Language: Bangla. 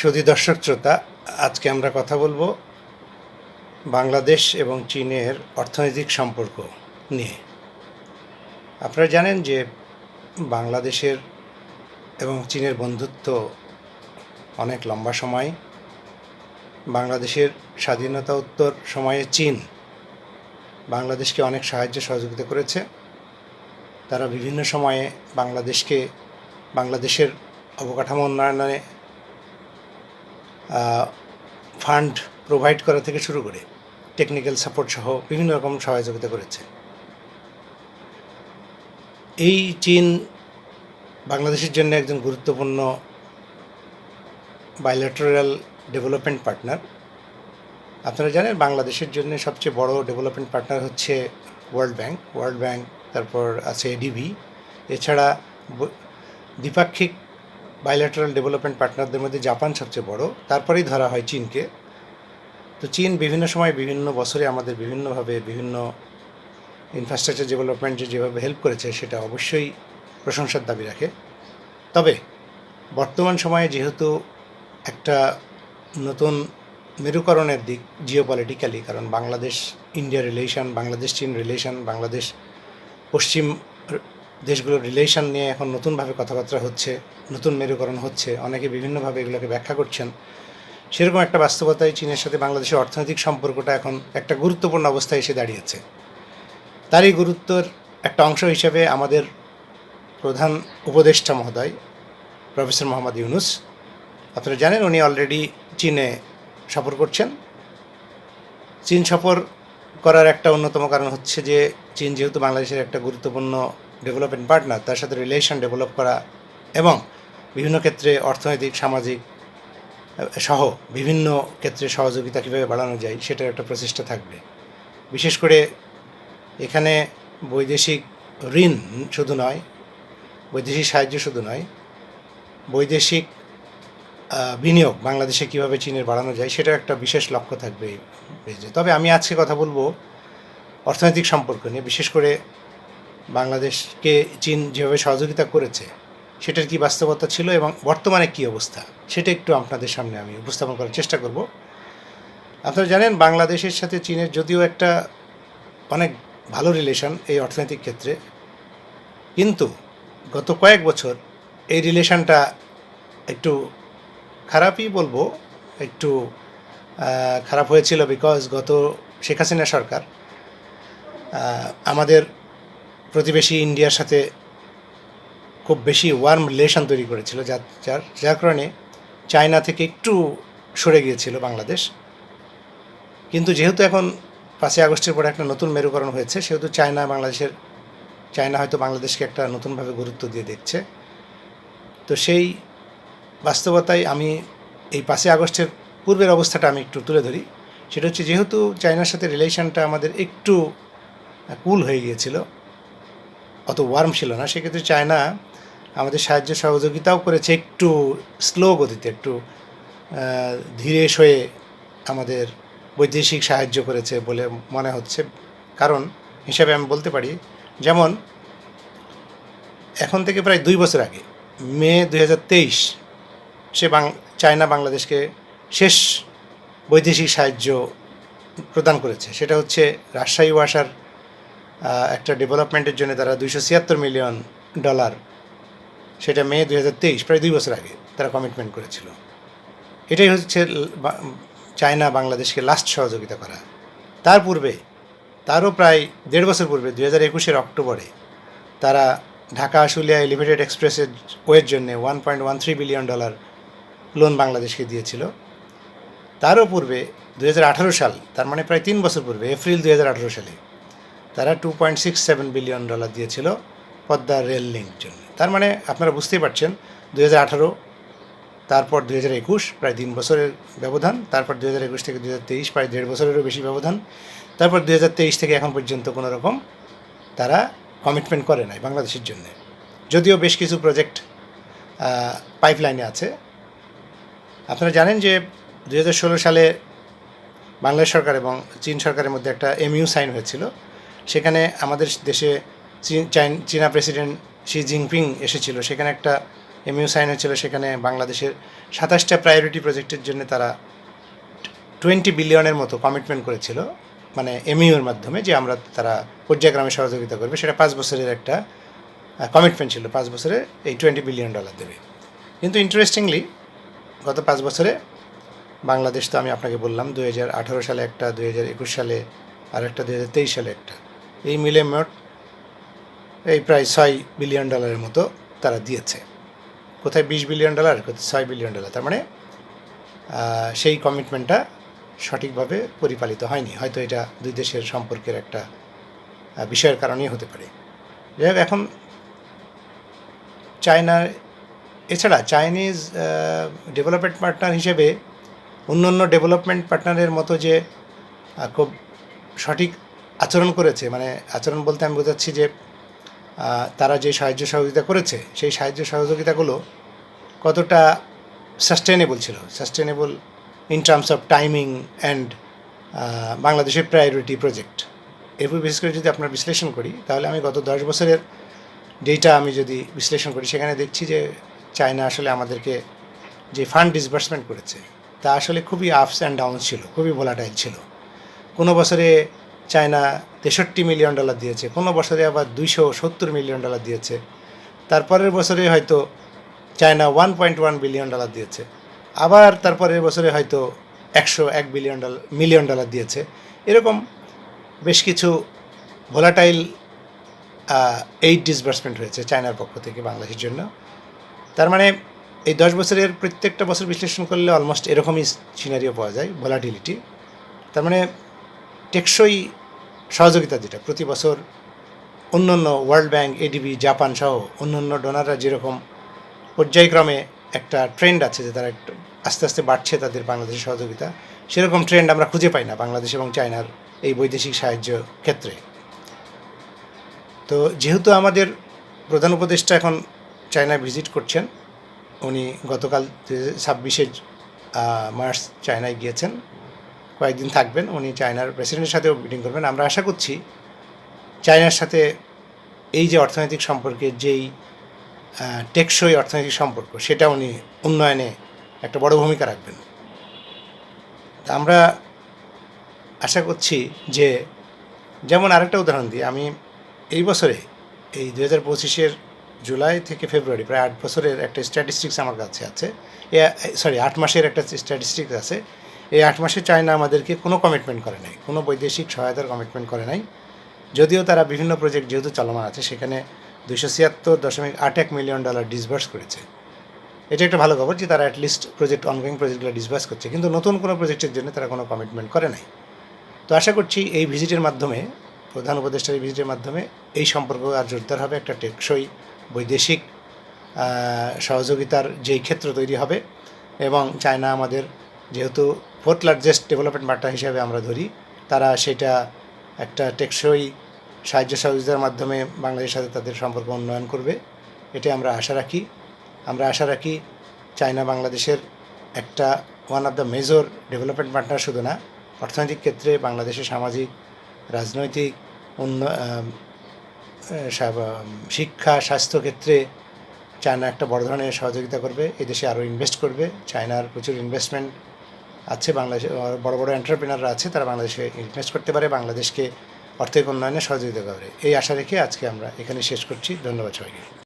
সুধী দর্শক শ্রোতা, আজকে আমরা কথা বলব বাংলাদেশ এবং চীনের অর্থনৈতিক সম্পর্ক নিয়ে। আপনারা জানেন যে বাংলাদেশের এবং চীনের বন্ধুত্ব অনেক লম্বা সময়। বাংলাদেশের স্বাধীনতা উত্তর সময়ে চীন বাংলাদেশকে অনেক সাহায্য সহযোগিতা করেছে। তারা বিভিন্ন সময়ে বাংলাদেশকে, বাংলাদেশের অবকাঠামো উন্নয়নে ফান্ড প্রোভাইড করা থেকে শুরু করে টেকনিক্যাল সাপোর্ট সহ বিভিন্ন রকম সহযোগিতা করেছে। এই চীন বাংলাদেশের জন্য একজন গুরুত্বপূর্ণ বাইলেটারাল ডেভেলপমেন্ট পার্টনার আপনারা জানেন বাংলাদেশের জন্য সবচেয়ে বড় ডেভেলপমেন্ট পার্টনার হচ্ছে ওয়ার্ল্ড ব্যাংক ওয়ার্ল্ড ব্যাংক তারপর আছে এডিবি এছাড়া দ্বিপাক্ষিক বাইলেটারাল ডেভেলপমেন্ট পার্টনারদের মধ্যে জাপান সবচেয়ে বড়। তারপরেই ধরা হয় চীনকে। তো চীন বিভিন্ন সময় বিভিন্ন বছরে আমাদের বিভিন্নভাবে বিভিন্ন ইনফ্রাস্ট্রাকচার ডেভেলপমেন্টে যেভাবে হেল্প করেছে, সেটা অবশ্যই প্রশংসার দাবি রাখে। তবে বর্তমান সময়ে যেহেতু একটা নতুন মেরুকরণের দিক জিওপলিটিক্যালি কারণ বাংলাদেশ ইন্ডিয়া রিলেশন বাংলাদেশ চীন রিলেশন বাংলাদেশ পশ্চিম দেশগুলোর রিলেশন নিয়ে এখন নতুনভাবে কথাবার্তা হচ্ছে, নতুন মেরুকরণ হচ্ছে, অনেকে বিভিন্নভাবে এগুলোকে ব্যাখ্যা করছেন। সেরকম একটা বাস্তবতায় চীনের সাথে বাংলাদেশের অর্থনৈতিক সম্পর্কটা এখন একটা গুরুত্বপূর্ণ অবস্থায় এসে দাঁড়িয়েছে। তারই গুরুত্বর একটা অংশ হিসেবে আমাদের প্রধান উপদেষ্টা মহোদয়, প্রফেসর মোহাম্মদ ইউনুস, আপনারা জানেন উনি অলরেডি চীনে সফর করছেন। চীন সফর করার একটা অন্যতম কারণ হচ্ছে যে চীন যেহেতু বাংলাদেশের একটা গুরুত্বপূর্ণ ডেভেলপমেন্ট পার্টনার তার সাথে রিলেশন ডেভেলপ করা এবং বিভিন্ন ক্ষেত্রে অর্থনৈতিক, সামাজিক সহ বিভিন্ন ক্ষেত্রে সহযোগিতা কীভাবে বাড়ানো যায় সেটার একটা প্রচেষ্টা থাকবে। বিশেষ করে এখানে বৈদেশিক ঋণ শুধু নয়, বৈদেশিক সাহায্য শুধু নয়, বৈদেশিক বিনিয়োগ বাংলাদেশে কীভাবে চীনের বাড়ানো যায় সেটা একটা বিশেষ লক্ষ্য থাকবে তবে আমি আজকে কথা বলব অর্থনৈতিক সম্পর্ক নিয়ে, বিশেষ করে বাংলাদেশকে চীন যেভাবে সহযোগিতা করেছে, সেটার কি বাস্তবতা ছিল এবং বর্তমানে কি অবস্থা? সেটা একটু আপনাদের সামনে আমি উপস্থাপন করার চেষ্টা করব। আপনারা জানেন, বাংলাদেশের সাথে চীনের যদিও একটা অনেক ভালো রিলেশন এই অর্থনৈতিক ক্ষেত্রে। কিন্তু গত কয়েক বছর এই রিলেশনটা একটু খারাপই বলব, একটু খারাপ হয়েছিল বিকজ গত শেখ হাসিনা সরকার আমাদের প্রতিবেশী ইন্ডিয়ার সাথে খুব বেশি ওয়ার্ম রিলেশন তৈরি করেছিল, যার যার যার কারণে চায়না থেকে একটু সরে গিয়েছিল বাংলাদেশ। কিন্তু যেহেতু এখন পাঁচই আগস্টের পরে একটা নতুন মেরুকরণ হয়েছে, সেহেতু চায়না বাংলাদেশের, চায়না হয়তো বাংলাদেশকে একটা নতুনভাবে গুরুত্ব দিয়ে দেখছে। তো সেই বাস্তবতায় আমি এই পাঁচই আগস্টের পূর্বের অবস্থাটা আমি একটু তুলে ধরি। সেটা হচ্ছে যেহেতু চায়নার সাথে রিলেশনটা আমাদের একটু কুল হয়ে গিয়েছিল অত ওয়ার্ম ছিল না। সেক্ষেত্রে চায়না আমাদের সাহায্য সহযোগিতাও করেছে একটু স্লো গতিতে একটু ধীরে সয়ে আমাদের বৈদেশিক সাহায্য করেছে বলে মনে হচ্ছে। কারণ হিসাবে আমি বলতে পারি যেমন এখন থেকে প্রায় দুই বছর আগে মে দু হাজার তেইশ সে বাং চায়না বাংলাদেশকে শেষ বৈদেশিক সাহায্য প্রদান করেছে। সেটা হচ্ছে রাজশাহী আহ, একটা ডেভেলপমেন্টের জন্য তারা দুইশো ছিয়াত্তর মিলিয়ন ডলার সেটা মে দু তেইশ, প্রায় দুই বছর আগে তারা কমিটমেন্ট করেছিল। এটাই হচ্ছে চায়না বাংলাদেশকে লাস্ট সহযোগিতা করা। তার পূর্বে, তারও প্রায় দেড় বছর পূর্বে, দুই হাজার একুশের অক্টোবরে, তারা ঢাকা আশুলিয়া এলিভেটেড এক্সপ্রেসের ওয়ের জন্য one point one three billion dollar loan বাংলাদেশকে দিয়েছিল। তারও পূর্বে দু হাজার আঠেরো সাল, তার মানে প্রায় তিন বছর পূর্বে, এপ্রিল দু হাজার আঠেরো সালে তারা two point six seven billion dollar দিয়েছিল পদ্মা রেল লিঙ্ক জন্য। তার মানে আপনারা বুঝতেই পারছেন দু আঠারো, তারপর দু হাজার একুশ প্রায় তিন বছরের ব্যবধান, তারপর দু হাজার একুশ থেকে দু হাজার তেইশ প্রায় দেড় বছরেরও বেশি ব্যবধান, তারপর দু হাজার তেইশ থেকে এখন পর্যন্ত কোনো রকম তারা কমিটমেন্ট করে নাই বাংলাদেশের জন্য। যদিও বেশ কিছু প্রজেক্ট পাইপলাইনে আছে। আপনারা জানেন যে দু হাজার ষোলো সালে বাংলাদেশ সরকার এবং চীন সরকারের মধ্যে একটা এমইউ সাইন হয়েছিল। সেখানে আমাদের দেশে চীন প্রেসিডেন্ট শি জিনপিং এসেছিল। সেখানে একটা এমইউ সাইন হয়েছিল, সেখানে বাংলাদেশের সাতাশটা প্রায়োরিটি প্রজেক্টের জন্য তারা টোয়েন্টি বিলিয়নের মতো কমিটমেন্ট করেছিল মানে এমইউর মাধ্যমে যে আমরা তারা পর্যায়ক্রমে সহযোগিতা করবে। সেটা পাঁচ বছরের একটা কমিটমেন্ট ছিল, পাঁচ বছরে এই টোয়েন্টি বিলিয়ন ডলার দেবে। কিন্তু ইন্টারেস্টিংলি গত পাঁচ বছরে বাংলাদেশ তো আমি আপনাকে বললাম দু সালে একটা দু হাজার একুশ সালে আর একটা দু হাজার তেইশ সালে একটা। এই মিলে মোট এই প্রায় ছয় বিলিয়ন ডলারের মতো তারা দিয়েছে। কোথায় বিশ বিলিয়ন ডলার? কোথায় ছয় বিলিয়ন ডলার? তার মানে সেই কমিটমেন্টটা সঠিকভাবে পরিপালিত হয়নি। হয়তো এটা দুই দেশের সম্পর্কের একটা বিষয়ের কারণেই হতে পারে। যাই হোক, এখন চায়নার এছাড়া চাইনিজ ডেভেলপমেন্ট পার্টনার হিসেবে অন্য অন্য ডেভেলপমেন্ট পার্টনারের মতো যে খুব সঠিক আচরণ করেছে। মানে আচরণ বলতে আমি বোঝাচ্ছি যে তারা যে সাহায্য সহযোগিতা করেছে, সেই সাহায্য সহযোগিতাগুলো কতটা সাস্টেনেবল ছিল? Sustainable in terms of timing and বাংলাদেশের প্রায়োরিটি প্রজেক্ট এরপর বিশেষ করে যদি আপনার বিশ্লেষণ করি, তাহলে আমি গত দশ বছরের ডেটা আমি যদি বিশ্লেষণ করি, সেখানে দেখছি যে চায়না আসলে আমাদেরকে যে ফান্ড ডিসবার্সমেন্ট করেছে, তা আসলে খুবই আপস অ্যান্ড ডাউন ছিল, খুবই ভোলাটাইল ছিল। কোনো বছরে চায়না তেষট্টি মিলিয়ন ডলার দিয়েছে, কোনো বছরে আবার দুইশো সত্তর মিলিয়ন ডলার দিয়েছে। তারপরের বছরে হয়তো China one point one billion dollar দিয়েছে। আবার তারপরের বছরে হয়তো একশো এক বিলিয়ন ডলার মিলিয়ন ডলার দিয়েছে। এরকম বেশ কিছু ভোলাটাইল এইড ডিসবার্সমেন্ট হয়েছে চায়নার পক্ষ থেকে বাংলাদেশের জন্য। তার মানে এই দশ বছরের প্রত্যেকটা বছর বিশ্লেষণ করলে অলমোস্ট এরকমই সিনারিও পাওয়া যায় ভোলাটিলিটি তার মানে টেকসই সহযোগিতা যেটা প্রতি বছর অন্য অন্য ওয়ার্ল্ড ব্যাংক এডিবি জাপান সহ অন্য অন্য ডোনাররা যেরকম পর্যায়ক্রমে একটা ট্রেন্ড আছে যে তারা একটু আস্তে আস্তে বাড়ছে তাদের বাংলাদেশের সহযোগিতা, সেরকম ট্রেন্ড আমরা খুঁজে পাই না বাংলাদেশ এবং চায়নার এই বৈদেশিক সাহায্য ক্ষেত্রে। তো যেহেতু আমাদের প্রধান উপদেষ্টা এখন চায়নায় ভিজিট করছেন, উনি গতকাল ছাব্বিশে মার্চ চায়নায় গিয়েছেন। কয়েকদিন থাকবেন, উনি চায়নার প্রেসিডেন্টের সাথেও মিটিং করবেন। আমরা আশা করছি চায়নার সাথে এই যে অর্থনৈতিক সম্পর্কের যেই টেকসই অর্থনৈতিক সম্পর্ক, সেটা উনি উন্নয়নে একটা বড় ভূমিকা রাখবেন। আমরা আশা করছি যে, যেমন আরেকটা উদাহরণ দিই, আমি এই বছরে, এই দু হাজার পঁচিশের জুলাই থেকে ফেব্রুয়ারি, প্রায় আট বছরের একটা স্ট্যাটিস্টিক্স আমার কাছে আছে। সরি আট মাসের একটা স্ট্যাটিস্টিক্স আছে। এই আট মাসে চায়না আমাদেরকে কোনো কমিটমেন্ট করে নাই, কোনো বৈদেশিক সহায়তার কমিটমেন্ট করে নাই। যদিও তারা বিভিন্ন প্রজেক্ট যেহেতু চলমান আছে, সেখানে দুশো ছিয়াত্তর দশমিক আট এক মিলিয়ন ডলার ডিসবার্স করেছে। এটা একটা ভালো খবর যে তারা অ্যাটলিস্ট প্রজেক্ট অনগোয়িং প্রজেক্টগুলো ডিসবার্স করছে, কিন্তু নতুন কোনো প্রজেক্টের জন্য তারা কোনো কমিটমেন্ট করে নাই। তো আশা করছি এই ভিজিটের মাধ্যমে, প্রধান উপদেষ্টার এই ভিজিটের মাধ্যমে এই সম্পর্ক আর জোরদার হবে, একটা টেকসই বৈদেশিক সহযোগিতার যেই ক্ষেত্র তৈরি হবে। এবং চায়না আমাদের যেহেতু ফোর্থ লার্জেস্ট ডেভেলপমেন্ট পার্টনার হিসেবে আমরা ধরি। তারা সেটা একটা টেকসই সাহায্য সহযোগিতার মাধ্যমে বাংলাদেশের সাথে তাদের সম্পর্ক উন্নয়ন করবে। এটা আমরা আশা রাখি। আমরা আশা রাখি চায়না বাংলাদেশের একটা one of the major development partner শুধু না, অর্থনৈতিক ক্ষেত্রে বাংলাদেশের সামাজিক, রাজনৈতিক, উন্ন শিক্ষা, স্বাস্থ্য ক্ষেত্রে চায়না একটা বড় ধরনের সহযোগিতা করবে। এদেশে আরও ইনভেস্ট করবে। চায়নার প্রচুর ইনভেস্টমেন্ট আছে বাংলাদেশে, বড় বড় এন্টারপ্রিনাররা আছে, তারা বাংলাদেশে ইনভেস্ট করতে পারে, বাংলাদেশকে অর্থনৈতিক উন্নয়নে সহযোগিতা করে। এই আশা রেখে আজকে আমরা এখানে শেষ করছি। ধন্যবাদ সবাইকে।